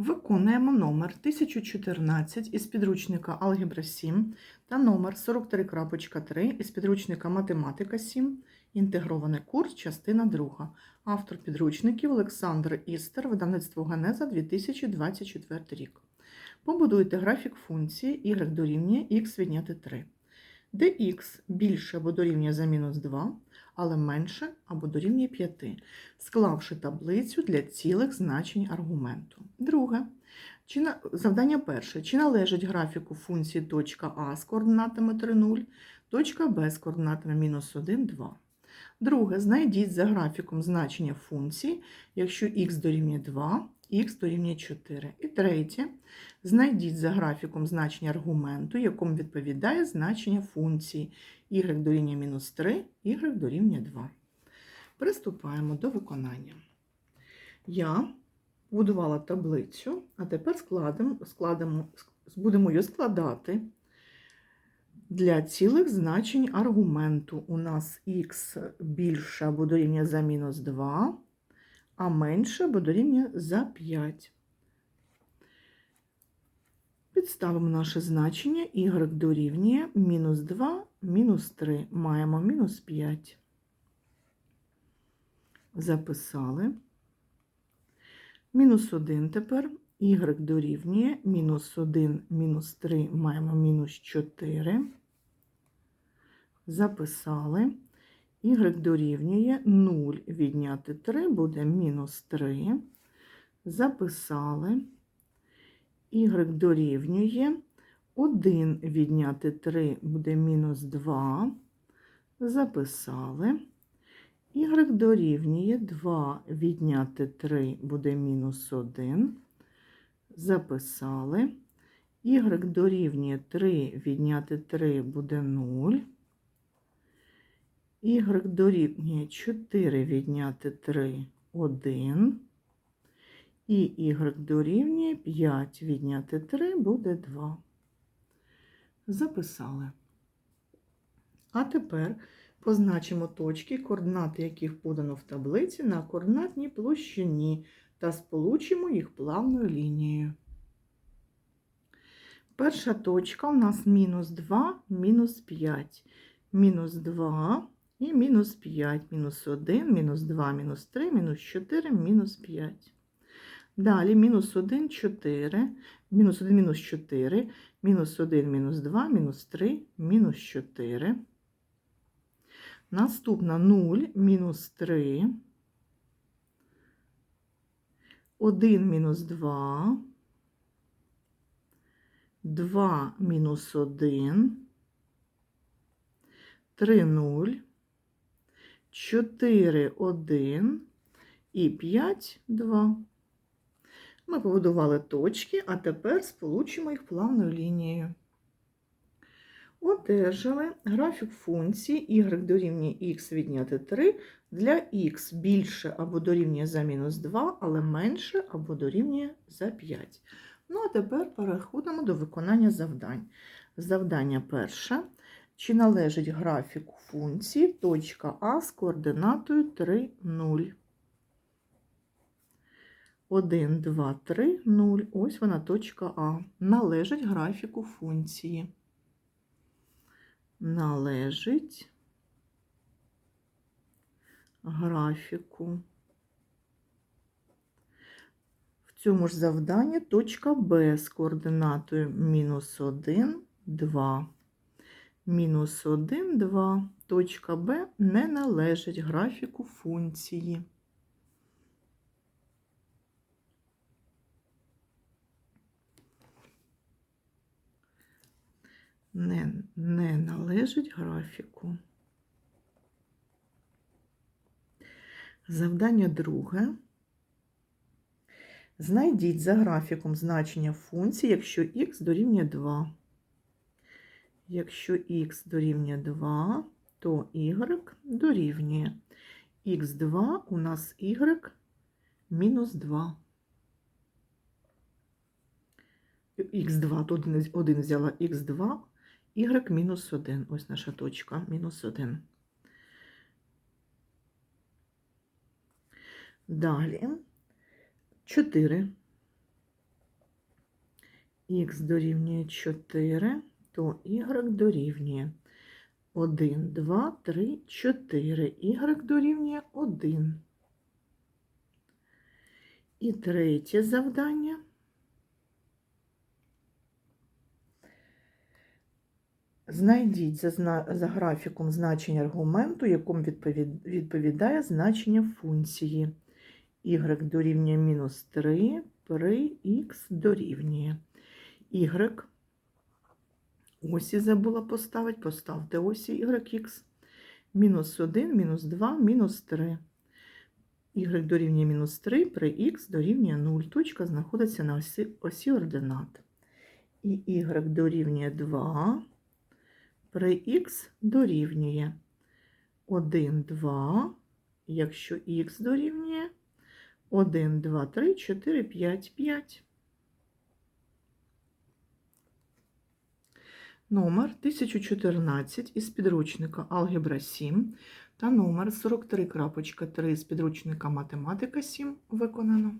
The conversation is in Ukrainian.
Виконуємо номер 1014 із підручника Алгебра 7 та номер 43.3 із підручника Математика 7, інтегрований курс, частина 2. Автор підручників Олександр Істер, видавництво Генеза 2024 рік. Побудуйте графік функції y дорівнює x відняти 3, де x більше або дорівнює за мінус 2, але менше або дорівнює 5, склавши таблицю для цілих значень аргументу. Друге. Чи на... Завдання перше. Чи належить графіку функції точка А з координатами 3, 0, точка Б з координатами мінус 1, 2. Друге. Знайдіть за графіком значення функції, якщо х дорівнює 2, х дорівнює 4. І третє. Знайдіть за графіком значення аргументу, якому відповідає значення функції y дорівнює мінус 3, y дорівнює 2. Приступаємо до виконання. Я будувала таблицю, а тепер складемо, складемо, будемо її складати для цілих значень аргументу. У нас х більше або дорівнює за мінус 2, а менше або дорівнює за 5. Підставимо наше значення y дорівнює мінус 2, мінус 3. Маємо мінус 5. Записали. Мінус 1 тепер. Y дорівнює мінус 1, мінус 3 маємо мінус 4. Записали. Y дорівнює 0 відняти 3 буде мінус 3. Записали. Y дорівнює 1 відняти 3 буде мінус 2. Записали. Y дорівнює 2 відняти 3 буде мінус 1. Записали. Y дорівнює 3 відняти 3 буде 0. Y дорівнює 4 відняти 3 1. І y дорівнює 5 відняти 3 буде 2. Записали. А тепер позначимо точки, координати яких подано в таблиці на координатній площині та сполучимо їх плавною лінією. Перша точка у нас мінус 2, мінус 5, мінус 2 і мінус 5, мінус 1, мінус 2, мінус 3, мінус 4, мінус 5. Далі мінус 1, 4, мінус 1, мінус 4, мінус 1, мінус 2, мінус 3, мінус 4. Наступна 0, мінус 3, 1 мінус 2, 2 мінус 1, 3, 0, 4, 1 і 5, 2. Ми побудували точки, а тепер сполучимо їх плавною лінією. Одержали графік функції y дорівнює x відняти 3 для x більше або дорівнює за мінус 2, але менше або дорівнює за 5. Ну, а тепер переходимо до виконання завдань. Завдання перше. Чи належить графіку функції точка А з координатою 3, 0? 1, 2, 3, 0. Ось вона точка А. Належить графіку функції. Належить графіку. В цьому ж завданні точка Б з координатою мінус 1, 2. Мінус 1, 2. Точка Б не належить графіку функції. не, не належить графіку. Завдання друге. Знайдіть за графіком значення функції, якщо х дорівнює 2. Якщо х дорівнює 2, то y дорівнює х2 у нас y мінус 2. х2, тут один взяла х2, y мінус 1. Ось наша точка, мінус 1. Далі 4. х дорівнює 4, то y дорівнює 1, 2, 3, 4. y дорівнює 1. І третє завдання. Знайдіть за, за графіком значення аргументу, якому відповід- відповідає значення функції. y дорівнює мінус 3 при х дорівнює. y осі забула поставити, поставте осі yx. Мінус 1, мінус 2, мінус 3. y дорівнює мінус 3 при х дорівнює 0. Точка знаходиться на осі, осі ординат. І y дорівнює 2 при х дорівнює 1, 2, якщо х дорівнює 1, 2, 3, 4, 5, 5. Номер 1014 із підручника Алгебра 7 та номер 43.3 з підручника Математика 7 виконано.